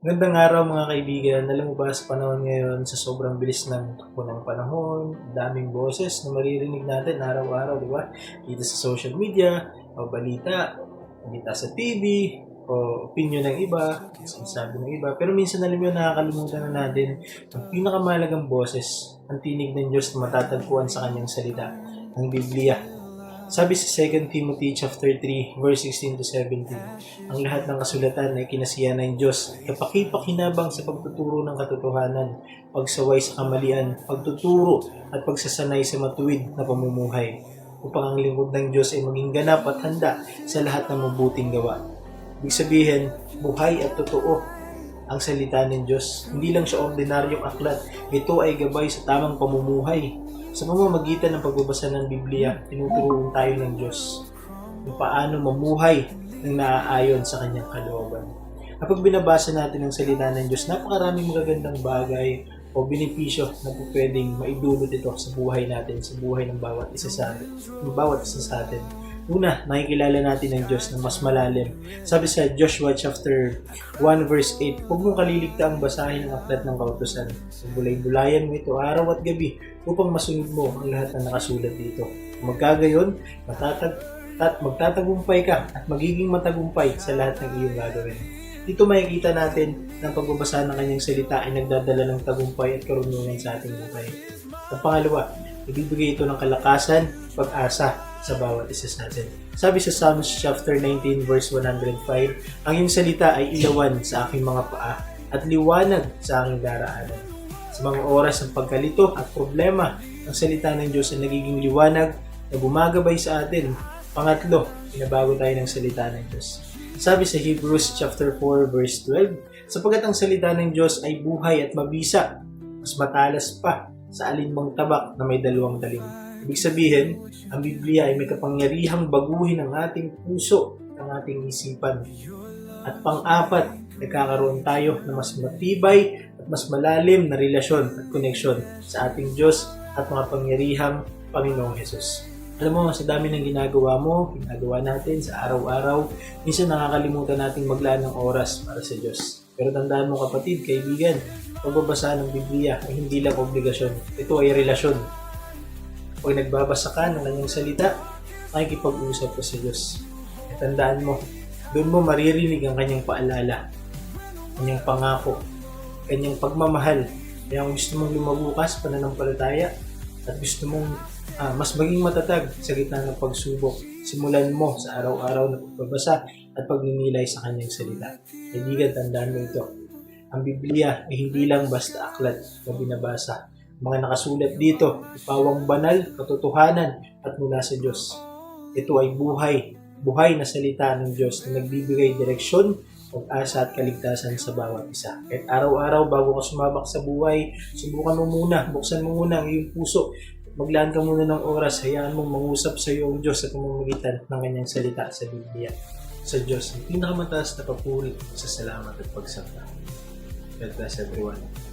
Gandang araw mga kaibigan. Alam mo ba sa panahon ngayon, sa sobrang bilis ng takbo ng panahon, daming boses na maririnig natin araw-araw, di ba? Dito sa social media, o balita, balita sa TV, o opinion ng iba, sinasabi ng iba. Pero minsan alam mo, nakakalimutan na natin ang pinakamalagang boses, ang tinig ng Diyos na matatagpuan sa kanyang salita, ang Biblia. Sabi sa 2 Timothy chapter 3 verse 16 to 17, ang lahat ng kasulatan ay kinasiya ng Diyos, kapakipakinabang sa pagtuturo ng katotohanan, pagsaway sa kamalian, pagtuturo at pagsasanay sa matuwid na pamumuhay, upang ang lingkod ng Diyos ay maging ganap at handa sa lahat ng mabuting gawa. Ibig sabihin, buhay at totoo ang salita ng Diyos. Hindi lang siya ordinaryong aklat. Ito ay gabay sa tamang pamumuhay. Sa pamamagitan ng pagbabasa ng Biblia, tinuturuan tayo ng Diyos kung paano mamuhay ng naaayon sa kanyang kalooban. Kapag binabasa natin ang salita ng Diyos, napakaraming magagandang bagay o benepisyo na po pwedeng maidulot ito sa buhay natin, sa buhay ng bawat isa sa atin. Ng bawat isa sa atin. Una, nakikilala natin ang Diyos na mas malalim. Sabi sa Joshua chapter 1 verse 8, Huwag mong kaliligtaang basahin ang aklat ng kautosan. Bulay-bulayan mo ito araw at gabi upang masunod mo ang lahat ng nakasulat dito. Magkagayon, matatag at magtatagumpay ka at magiging matagumpay sa lahat ng iyong gagawin. Dito makikita natin na ang pagbabasa ng kanyang salita ay nagdadala ng tagumpay at karunungan sa ating buhay. At pangalawa, ibibigay ito ng kalakasan, pag-asa sa bawat isa sa atin. Sabi sa Psalms chapter 19 verse 105, Ang iyong salita ay ilawan sa aking mga paa at liwanag sa aking daraanan. Sa mga oras ng pagkalito at problema, ang salita ng Diyos ay nagiging liwanag na gumagabay sa atin. Pangatlo, pinabago tayo ng salita ng Diyos. Sabi sa Hebrews chapter 4 verse 12, sapagkat ang salita ng Diyos ay buhay at mabisa, mas matalas pa sa alinmang tabak na may dalawang talim. Ibig sabihin, ang Biblia ay may kapangyarihang baguhin ang ating puso, ang ating isipan. At pang-apat, nagkakaroon tayo ng mas matibay at mas malalim na relasyon at koneksyon sa ating Diyos at mga pangyarihang Panginoong Hesus. Alam mo, sa dami ng ginagawa mo, ginagawa natin sa araw-araw, minsan nakakalimutan nating maglaan ng oras para sa Diyos. Pero tandaan mo kapatid, kaibigan, pagbabasa ng Biblia ay hindi lang obligasyon. Ito ay relasyon. Pag nagbabasa ka ng kanyang salita, makikipag-usap ka sa Diyos. At tandaan mo, doon mo maririnig ang kanyang paalala, kanyang pangako, kanyang pagmamahal. Kaya kung gusto mong lumabukas, pananampalataya, at gusto mong ah, mas maging matatag sa gitna ng pagsubok, simulan mo sa araw-araw na pagbabasa at pagninilay sa kanyang salita. Kaibigan, tandaan mo ito. Ang Biblia ay hindi lang basta aklat na binabasa. Mga nakasulat dito, ipawang banal, katotohanan at mula sa Diyos. Ito ay buhay, buhay na salita ng Diyos na nagbibigay direksyon, pag-asa at kaligtasan sa bawat isa. Kahit araw-araw bago ka sumabak sa buhay, subukan mo muna, buksan mo muna ang iyong puso. Maglaan ka muna ng oras, hayaan mong mangusap sa iyo ang Diyos sa pamamagitan ng kanyang salita sa Biblia. Sa Diyos, ang pinakamataas na papuri sa salamat at pagsamba. God bless everyone.